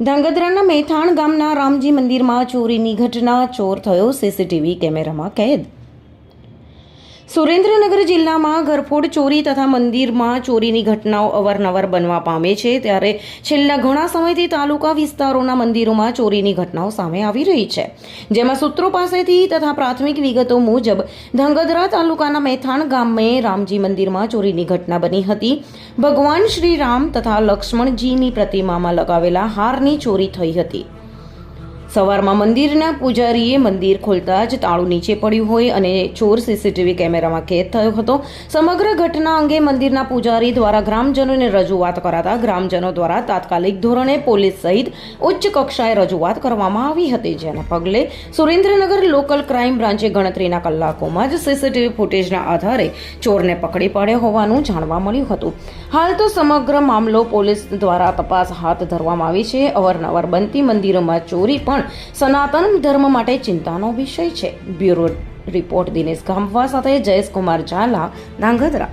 ધાંગધ્રાના મેથાણ ગામના રામજી મંદિરમાં ચોરીની ઘટના ચોર થયો સીસીટીવી કેમેરામાં કેદ સુરેન્દ્રનગર જિલ્લામાં ઘરફોડ ચોરી તથા મંદિરમાં ચોરીની ઘટનાઓ અવારનવાર બનવા પામે છે. ત્યારે છેલ્લા ઘણા સમયથી તાલુકા વિસ્તારોના મંદિરોમાં ચોરીની ઘટનાઓ સામે આવી રહી છે. જેમાં સૂત્રો પાસેથી તથા પ્રાથમિક વિગતો મુજબ ધાંગધ્રા તાલુકાના મેથાણ ગામે રામજી મંદિરમાં ચોરીની ઘટના બની હતી. ભગવાન શ્રી રામ તથા લક્ષ્મણજીની પ્રતિમામાં લગાવેલા હારની ચોરી થઈ હતી. સવારમાં મંદિરના પૂજારીએ મંદિર ખોલતા જ તાળું નીચે પડ્યું હોય અને ચોર સીસીટીવી કેમેરામાં કેદ થયો હતો. સમગ્ર ઘટના અંગે મંદિરના પૂજારી દ્વારા ગ્રામજનોને રજૂઆત કરાતા ગ્રામજનો દ્વારા તાત્કાલિક ધોરણે પોલીસ સહિત ઉચ્ચ કક્ષાએ રજૂઆત કરવામાં આવી હતી. જેના પગલે સુરેન્દ્રનગર લોકલ ક્રાઇમ બ્રાન્ચે ગણતરીના કલાકોમાં જ સીસીટીવી ફૂટેજના આધારે ચોરને પકડી પાડ્યો હોવાનું જાણવા મળ્યું હતું. હાલ તો સમગ્ર મામલો પોલીસ દ્વારા તપાસ હાથ ધરવામાં આવી છે. અવારનવાર બનતી મંદિરોમાં ચોરી પણ સનાતન ધર્મ માટે ચિંતાનો વિષય છે. બ્યુરો રિપોર્ટ દિનેશ ગામવા સાથે જયેશ કુમાર ઝાલા ધાંગધ્રા